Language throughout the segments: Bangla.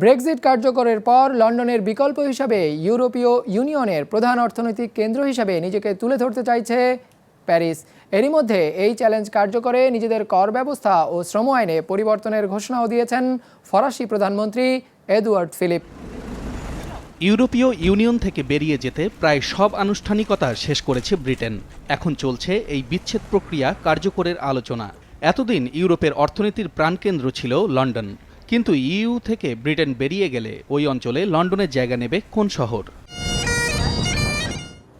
ব্রেক্সিট কার্যকরের পর লন্ডনের বিকল্প হিসাবে ইউরোপীয় ইউনিয়নের প্রধান অর্থনৈতিক কেন্দ্র হিসাবে নিজেকে তুলে ধরতে চাইছে প্যারিস। এরই মধ্যে এই চ্যালেঞ্জ কার্যকরে নিজেদের কর ব্যবস্থা ও শ্রম আইনে পরিবর্তনের ঘোষণাও দিয়েছেন ফরাসি প্রধানমন্ত্রী এডওয়ার্ড ফিলিপ। ইউরোপীয় ইউনিয়ন থেকে বেরিয়ে যেতে প্রায় সব আনুষ্ঠানিকতা শেষ করেছে ব্রিটেন। এখন চলছে এই বিচ্ছেদ প্রক্রিয়া কার্যকরের আলোচনা। এতদিন ইউরোপের অর্থনীতির প্রাণকেন্দ্র ছিল লন্ডন। কিন্তু ইইউ থেকে ব্রিটেন বেরিয়ে গেলে ওই অঞ্চলে লন্ডনের জায়গা নেবে কোন শহর?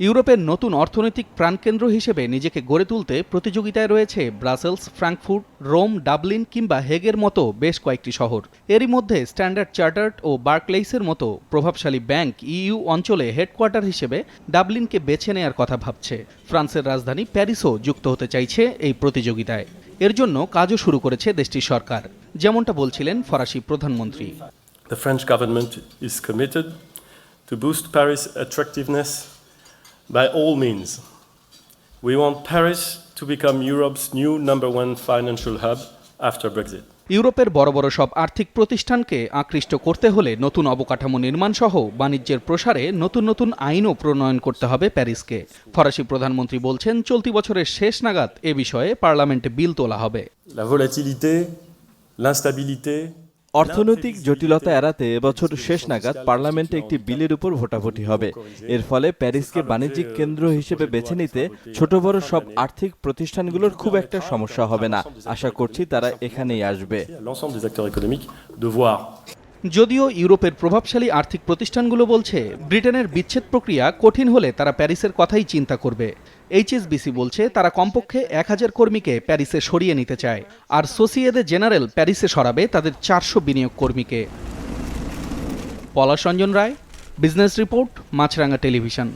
ইউরোপের নতুন অর্থনৈতিক প্রাণকেন্দ্র হিসেবে নিজেকে গড়ে তুলতে প্রতিযোগিতায় রয়েছে ব্রাসেলস, ফ্রাঙ্কফুর্ট, রোম, ডাবলিন কিংবা হেগের মতো বেশ কয়েকটি শহর। এরই মধ্যে স্ট্যান্ডার্ড চার্টার্ড ও বার্কলেইসের মতো প্রভাবশালী ব্যাংক ইইউ অঞ্চলে হেডকোয়ার্টার হিসেবে ডাবলিনকে বেছে নেয়ার কথা ভাবছে। ফ্রান্সের রাজধানী প্যারিসও যুক্ত হতে চাইছে এই প্রতিযোগিতায়। এর জন্য কাজও শুরু করেছে দেশটির সরকার যেমনটা বলছিলেন ফরাসি প্রধানমন্ত্রী The French government is committed to boost Paris' attractiveness by all means. We want Paris to become Europe's new number one financial hub after Brexit. ইউরোপের বড় বড় সব আর্থিক প্রতিষ্ঠানকে আকৃষ্ট করতে হলে নতুন অবকাঠামো নির্মাণ সহ বাণিজ্যের প্রসারে নতুন নতুন আইনও প্রণয়ন করতে হবে প্যারিসকে। ফরাসি প্রধানমন্ত্রী বলছেন, চলতি বছরের শেষ নাগাদ এ বিষয়ে পার্লামেন্টে বিল তোলা হবে। অর্থনৈতিক জটিলতা এড়াতে এবছর শেষ নাগাদ পার্লামেন্টে একটি বিলের উপর ভোটাভুটি হবে। এর ফলে প্যারিসকে বাণিজ্যিক কেন্দ্র হিসেবে বেছে নিতে ছোট বড় সব আর্থিক প্রতিষ্ঠানগুলোর খুব একটা সমস্যা হবে না। আশা করছি তারা এখানেই আসবে। যদিও ইউরোপের প্রভাবশালী আর্থিক প্রতিষ্ঠানগুলো বলছে, ব্রিটেনের বিচ্ছেদ প্রক্রিয়া কঠিন হলে তারা প্যারিসের কথাই চিন্তা করবে। এইচএসবিসি বলছে, তারা কমপক্ষে এক হাজার কর্মীকে প্যারিসে সরিয়ে নিতে চায়, আর সোসিয়েদে জেনারেল প্যারিসে সরাবে তাদের চারশো বিনিয়োগ কর্মীকে। Palash Ranjan Roy, business report Maasranga television.